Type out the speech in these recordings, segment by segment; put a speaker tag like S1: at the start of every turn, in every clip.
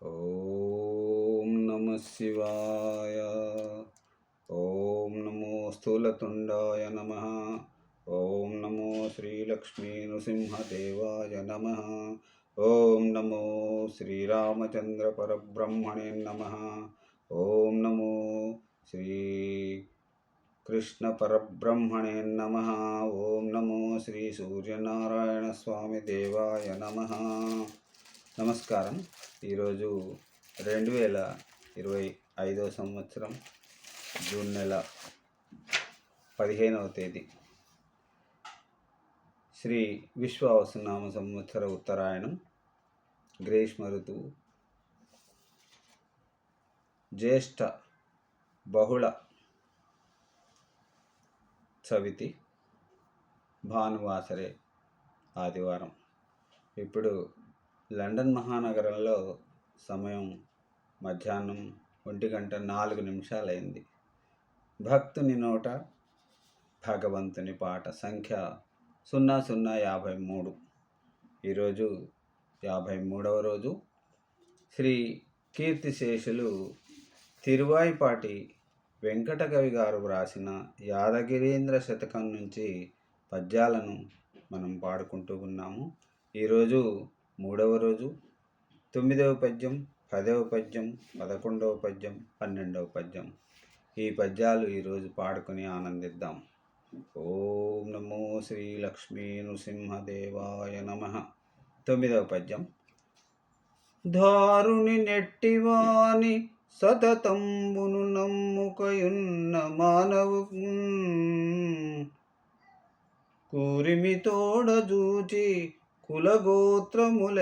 S1: ఓం నమ శివాయ ఓం నమో స్థూలతుండాయ నమ ఓం నమో శ్రీలక్ష్మీ నృసింహదేవాయ నమ ఓం నమో శ్రీరామచంద్ర పరబ్రహ్మణే నమ ఓం నమో శ్రీ కృష్ణ పరబ్రహ్మణే నమ ఓం నమో శ్రీ సూర్యనారాయణ స్వామి దేవాయ నమ నమస్కారం. ఈరోజు రెండు వేల ఇరవై ఐదవ సంవత్సరం జూన్ నెల పదిహేనవ తేదీ. శ్రీ విశ్వావసనామ సంవత్సర ఉత్తరాయణం గ్రీష్మ ఋతువు జ్యేష్ఠ బహుళ చవితి భానువాసరే ఆదివారం. ఇప్పుడు లండన్ మహానగరంలో సమయం మధ్యాహ్నం ఒంటి గంట నాలుగు నిమిషాలైంది. భక్తుని నోట భగవంతుని పాట సంఖ్య సున్నా సున్నా యాభై మూడు. ఈరోజు యాభై మూడవ రోజు. శ్రీ కీర్తిశేషులు తిరువాయిపాటి వెంకటకవి గారు వ్రాసిన యాదగిరీంద్ర శతకం నుంచి పద్యాలను మనం పాడుకుంటూ ఉన్నాము. ఈరోజు మూడవ రోజు తొమ్మిదవ పద్యం పదవ పద్యం పదకొండవ పద్యం పన్నెండవ పద్యం. ఈ పద్యాలు ఈరోజు పాడుకొని ఆనందిద్దాం. ఓం నమో శ్రీ లక్ష్మీ నృసింహదేవాయ నమ. తొమ్మిదవ పద్యం. దారుని నెట్టివాని సతతంబును నమ్ముకయున్న మానవు కూరిమి తోడజూచి కులగోత్రములెల్చక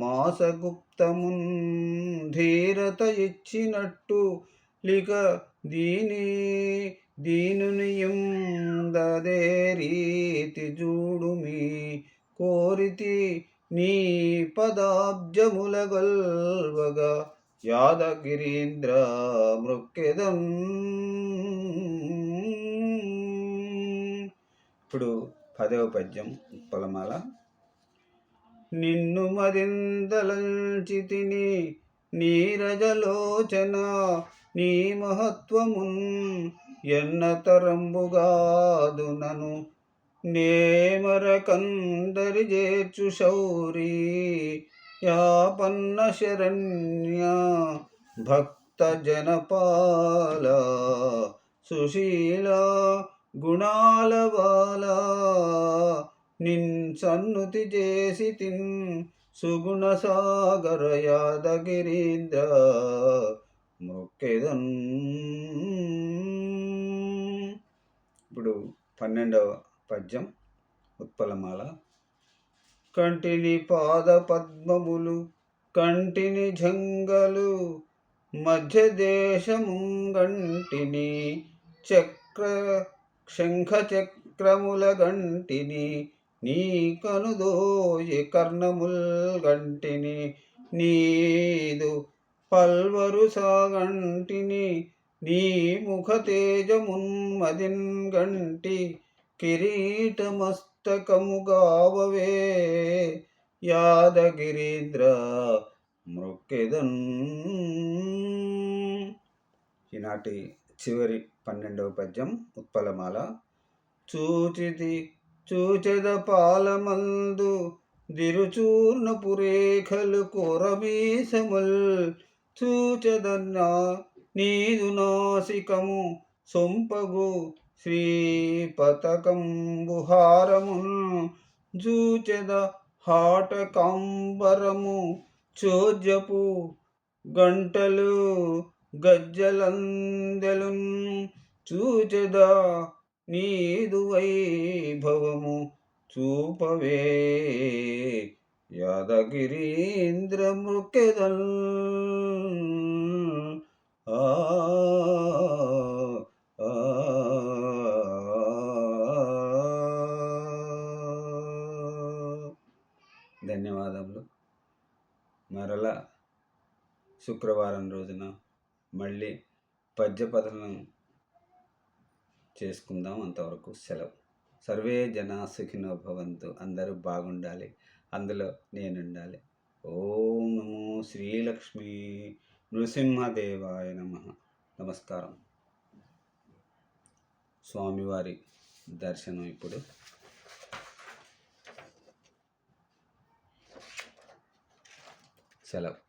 S1: మాసగుప్తమున్ ధీరత ఇచ్చినట్టు లిక దీని దీనుని దదే రీతి చూడుమి కోరితి నీ పదాబ్జములగల్వగా యాదగిరీంద్ర మృక్కెదం ఇప్పుడు పదవ పద్యం ఉప్పలమాల. నిన్ను మరిందలంచితిని నీరజలోచన నీ మహత్వమున్ ఎన్నతరంబుగాదు నను నేమరకందరి చేర్చు శౌరీ యాపన్న శరణ్య భక్త జనపాల సుశీల గుణాల నిన్ సన్నుతి చేసి తిన్ సుగుణ సాగర యాదగిరీంద్ర మొక్కెదన్. ఇప్పుడు పన్నెండవ పద్యం ఉత్పలమాల. కంటిని పాద పద్మములు కంటిని జంగలు మధ్య దేశము గంటిని చక్ర శంఖచక్రముల గంటిని నీ కనుదోయి కర్ణముల్ గంటిని నీదు పల్వరు సాగంటిని నీ ముఖ తేజమున్మదిన్ గంటి కిరీటమస్తకముగావవే. యాదగిరీంద్ర మృక్కెదన్. ఈనాటి చివరి పన్నెండవ పద్యం ఉత్పలమాల. చూచితి చూచెద పాలమందు దిరుచూర్ణ పురేఖలు కొరమీసముల్ చూచెదన్నా నీదు నాసికము సొంపగు శ్రీ పతకంబుహారమున్ జూచెద హాటకాంబరము చోద్యపు గంటలు గజ్జలందెలున్ చూచెదా నీదు వైభవము చూపవే యాదగిరీంద్ర మృకెదల్ ఆ, ధన్యవాదములు మరలా శుక్రవారం రోజున మళ్ళీ పద్యపదనం చేసుకుందాం అంతవరకు సెలవు. సర్వే జనా సుఖినో భవంతు. అందరూ బాగుండాలి. అందులో నేనుండాలి. ఓం నమో శ్రీలక్ష్మి నృసింహదేవాయ నమ. నమస్కారం. స్వామివారి దర్శనం ఇప్పుడు. సెలవు.